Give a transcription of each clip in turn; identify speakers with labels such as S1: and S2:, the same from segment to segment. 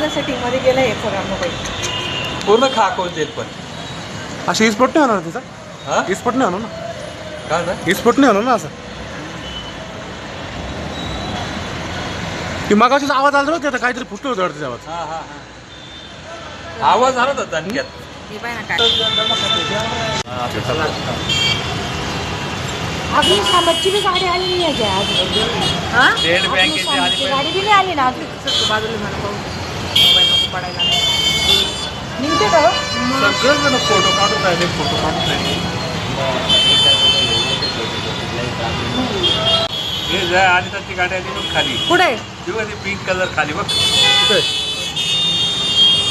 S1: माझ्या सेटिंगमध्ये गेलं सगळा मोबाईल
S2: पूर्ण खाकवून देईल पण?
S3: अशी इस्पॉट नाही होणार तिचा
S2: हा?
S3: इस्पॉट नाही होणार ना?
S2: काय झालं?
S3: इस्पॉट नाही होणार ना असं? ती मागाशीच आवाज आला होता काहीतरी फुटलं होतं वाटतं आवाज
S2: हा हा हा. आवाज आला होता दणक्यात
S1: हे पाय ना काय.
S4: अग्निशामकची बी गाडी आली नाही आहे की आज
S1: हा?
S2: स्टेट बँकेची आली
S4: अग्निशामकची
S2: पण
S4: गाडी बी नाही आली ना अजून.
S1: बाजूला पाहू मोबाईल नको पडायला
S4: निघते का हो?
S2: सगळेच जण फोटो काढून राहिले फोटो काढून राहिले हे जाय आणि त्याची गाडी आली बघ खाली तेव्हा ती पिंक कलर खाली बघ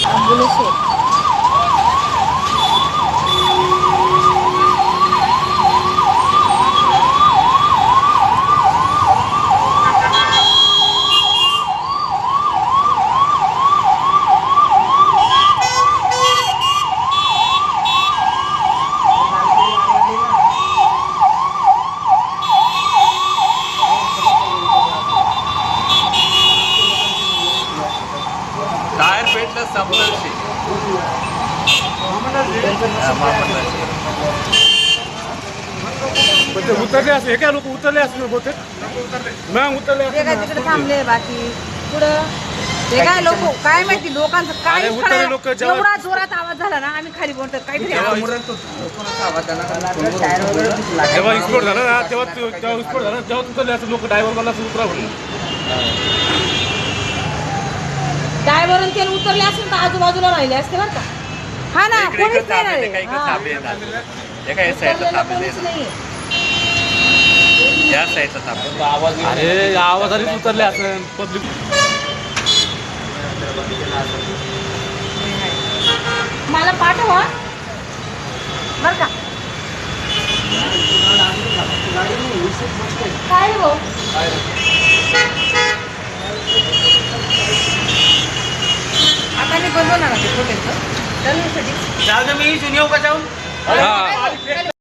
S4: ॲम्ब्युलन्स आहे.
S2: टायर पेटलं संपलं. शे. हा, महामंडळाचे.
S3: पण ते उतरले असं हे काय लोक उतरले असं बहुतेक? मग उतरले
S1: तिकडे थांबले बाकी. पुढं? ते काय लोक काय माहिती लोकांचं काय
S3: अरे उतरले लोकं जेव्हा-
S1: एवढा जोरात आवाज झाला ना आम्ही खाली बोलतो काहीतरी
S3: जेव्हा
S1: आवाज.
S3: जेव्हा एक्सपोर्ट झाला ना तेव्हा तेव्हा एक्सपोर्ट झाला ना, तेव्हा लोक ड्रायव्हर मला उतरा म्हणून.
S4: ड्रायव्हरनं तेल उतरले असेल तर आजूबाजूला राहिले असते बरं का.
S1: हा ना
S2: इकडे
S1: कोणीच
S2: इकडे
S1: नाही
S2: थांबले,
S1: ना
S2: काही
S1: रे.
S2: इकडे
S1: हा.
S2: थांबले ना. एका या साईडला
S4: उतरलेलं
S2: थांबले
S4: कोणीच नाहीये
S2: या साईडला थांबले
S3: अरे आवाजाने उतरले असं पब्लिक.
S4: मला पाठवा. बरं का. काय हो?
S1: आता मी बनवणार ना ते हॉटेलचं चालण्यासाठी
S3: मी येऊ का जाऊन.